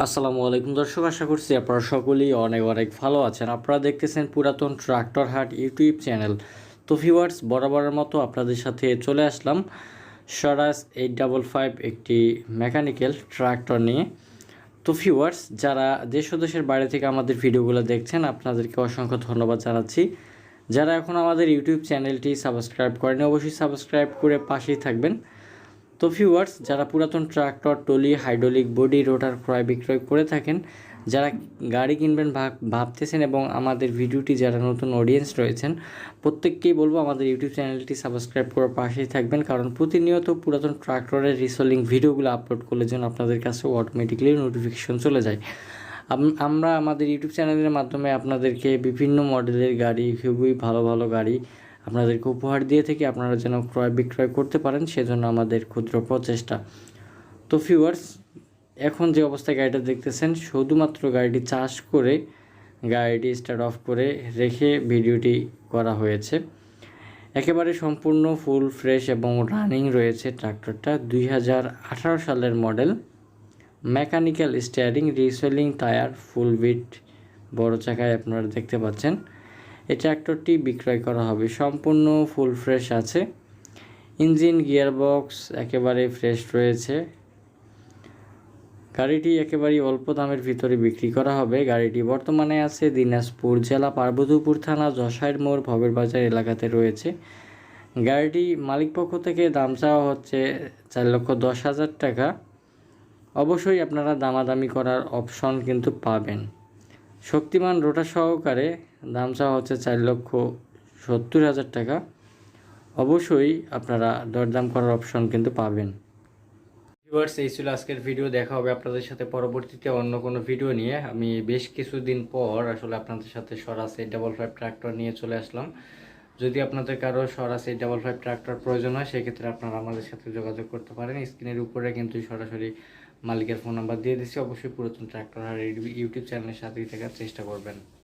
আসসালামু আলাইকুম দর্শক, আশা করছি আপনারা সকলেই অনেক অনেক ভালো আছেন। আপনারা দেখতেছেন পুরাতন ট্রাক্টর হাট ইউটিউব চ্যানেল। তো ভিউয়ার্স বরাবরের মতো আপনাদের সাথে চলে আসলাম স্বরাজ এইট ডাবল ফাইভ একটি মেকানিক্যাল ট্রাক্টর নিয়ে। তো ভিউয়ার্স যারা দেশ ও দেশের বাইরে থেকে আমাদের ভিডিওগুলো দেখছেন, আপনাদেরকে অসংখ্য ধন্যবাদ জানাচ্ছি। যারা এখন আমাদের ইউটিউব চ্যানেলটি সাবস্ক্রাইব করেনি অবশ্যই সাবস্ক্রাইব করে পাশেই থাকবেন। তো ভিউয়ার্স যারা পুরাতন tractor trolley hydraulic body rotor ক্রয় বিক্রয় করে থাকেন, যারা গাড়ি কিনবেন ভাব- ভাবতেছেন এবং আমাদের ভিডিওটি যারা নতুন অডিয়েন্স রয়েছেন, প্রত্যেককেই বলব আমাদের ইউটিউব চ্যানেলটি সাবস্ক্রাইব করার পাশেই থাকবেন। কারণ প্রতিনিয়ত পুরাতন ট্রাক্টরের রিসোলিং ভিডিওগুলো আপলোড করলে যেন আপনাদের কাছে অটোমেটিকলি নোটিফিকেশন চলে যায়। আমরা আমাদের ইউটিউব চ্যানেলের মাধ্যমে আপনাদেরকে বিভিন্ন মডেলের গাড়ি, খুবই ভালো ভালো গাড়ি আপনাদেরকে উপহার দিয়ে থেকে, আপনারা যেন ক্রয় বিক্রয় করতে পারেন, সেজন্য আমাদের ক্ষুদ্র প্রচেষ্টা। তো ভিউয়ার্স এখন যে অবস্থায় গাড়িটা দেখতেছেন, শুধুমাত্র গাড়িটি চাষ করে, গাড়িটি স্টার্ট অফ করে রেখে ভিডিওটি করা হয়েছে। একেবারে সম্পূর্ণ ফুল ফ্রেশ এবং রানিং রয়েছে ট্রাক্টরটা দুই হাজার আঠারো সালের model mechanical steering reselling tyre full bit বড় চাকায় আপনারা দেখতে পাচ্ছেন। এই ট্র্যাক্টরটি বিক্রয় করা হবে। সম্পূর্ণ ফুল ফ্রেশ আছে। ইঞ্জিন, গিয়ারবক্স একেবারে ফ্রেশ রয়েছে। গাড়িটি একেবারেই অল্প দামের ভিতরে বিক্রি করা হবে। গাড়িটি বর্তমানে আছে দিনাজপুর জেলা পার্বতীপুর থানা যশাইর মোড় ভবের বাজার এলাকাতে রয়েছে। গাড়িটি মালিক পক্ষ থেকে দাম চাওয়া হচ্ছে চার লক্ষ দশ হাজার টাকা। অবশ্যই আপনারা দামাদামি করার অপশন কিন্তু পাবেন। শক্তিমান রোটা সহকারে দাম চাওয়া হচ্ছে চার লক্ষ সত্তর হাজার টাকা। অবশ্যই আপনারা দরদাম করার অপশন কিন্তু পাবেন। ভিউয়ার্স এই ছিল আজকের ভিডিও দেখা হবে আপনাদের সাথে পরবর্তীতে অন্য কোনো ভিডিও নিয়ে। আমি বেশ কিছুদিন পর আসলে আপনাদের সাথে সরাস এইট ডাবল ফাইভ ট্রাক্টর নিয়ে চলে আসলাম। যদি আপনাদের কারও সরাস এইট ডাবল ফাইভ ট্রাক্টর প্রয়োজন হয়, সেক্ষেত্রে আপনারা আমাদের সাথে যোগাযোগ করতে পারেন। স্ক্রিনের উপরে কিন্তু সরাসরি মালিকের ফোন নাম্বার দিয়ে দিচ্ছি অবশ্যই পুরাতন ট্রাক্টর আর ইউটিউব চ্যানেলের সাথেই থাকার চেষ্টা করবেন।